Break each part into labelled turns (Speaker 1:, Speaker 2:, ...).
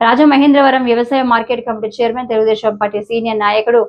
Speaker 1: రాజమహేంద్రవరం వ్యవసాయ market committee chairman Telugu Desam party senior నాయకుడు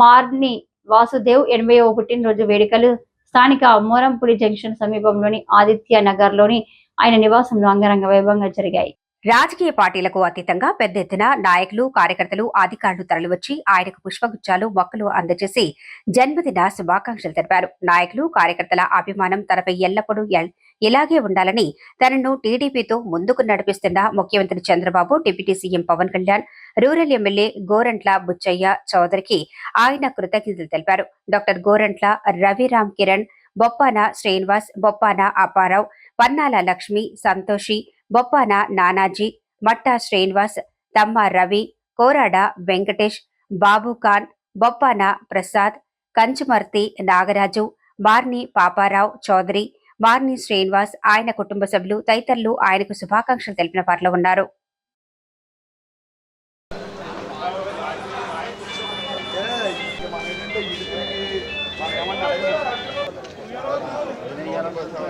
Speaker 1: మార్ని వాసుదేవ్ ఎనభైవ పుట్టినరోజు వేడుకలు స్థానిక మోరంపూడి జంక్షన్ సమీపంలోని ఆదిత్య నగర్లోని ఆయన నివాసంలో అంగరంగ వైభవంగా జరిగాయి.
Speaker 2: రాజకీయ పార్టీలకు అతీతంగా పెద్ద ఎత్తున నాయకులు కార్యకర్తలు అధికారులు తరలివచ్చి ఆయనకు పుష్పగుచ్చాలు మొక్కలు అందజేసి జన్మదిన శుభాకాంక్షలు తెలిపారు. నాయకులు కార్యకర్తల అభిమానం తనపై ఎల్లప్పుడూ ఎల్- ఇలాగే ఉండాలని తనను టీడీపీతో ముందుకు నడిపిస్తున్న ముఖ్యమంత్రి Chandrababu deputy CM Pawan Kalyan rural MLA Gorantla Butchaiah చౌదరికి ఆయన కృతజ్ఞతలు తెలిపారు. డాక్టర్ గోరంట్ల రవిరామ్ కిరణ్ బొప్పాన శ్రీనివాస్ బొప్పాన అప్పారావు పన్నాల లక్ష్మి సంతోషి బొప్పాన నానాజీ మట్టా శ్రీనివాస్ తమ్మ రవి కోరాడ వెంకటేష్ బాబు ఖాన్ బొప్పాన ప్రసాద్ కంచుమర్తి నాగరాజు మార్ని పాపారావు చౌదరి మార్ని శ్రీనివాస్ ఆయన కుటుంబ సభ్యులు తదితరులు ఆయనకు శుభాకాంక్షలు తెలిపిన వారిలో ఉన్నారు.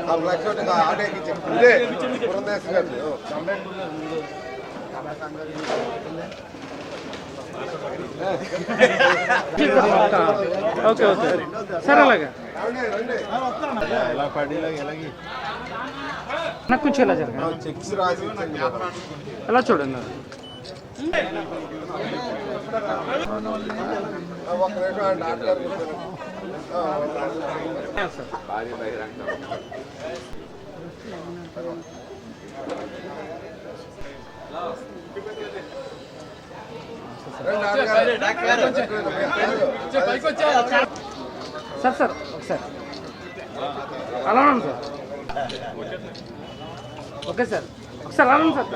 Speaker 3: ఆ ఫ్లెక్స్ ఒకటి ఆటో ఎక్కించి ఇదే పురంధేశ్వరి గారిది. ఓ.
Speaker 4: ఓకే ఓకే సరే అలాగే
Speaker 3: ఎలా పడేలా ఎలాగి
Speaker 4: నాకు కొంచెం ఇలా జరగండి
Speaker 3: చెక్స్ రాసి ఇచ్చింది కదా.
Speaker 4: ఎలా చూడండి సార్ సార్ సార్ ఒకసారి. అలా సార్. ఓకే సార్ ఒకసారి అలా సార్.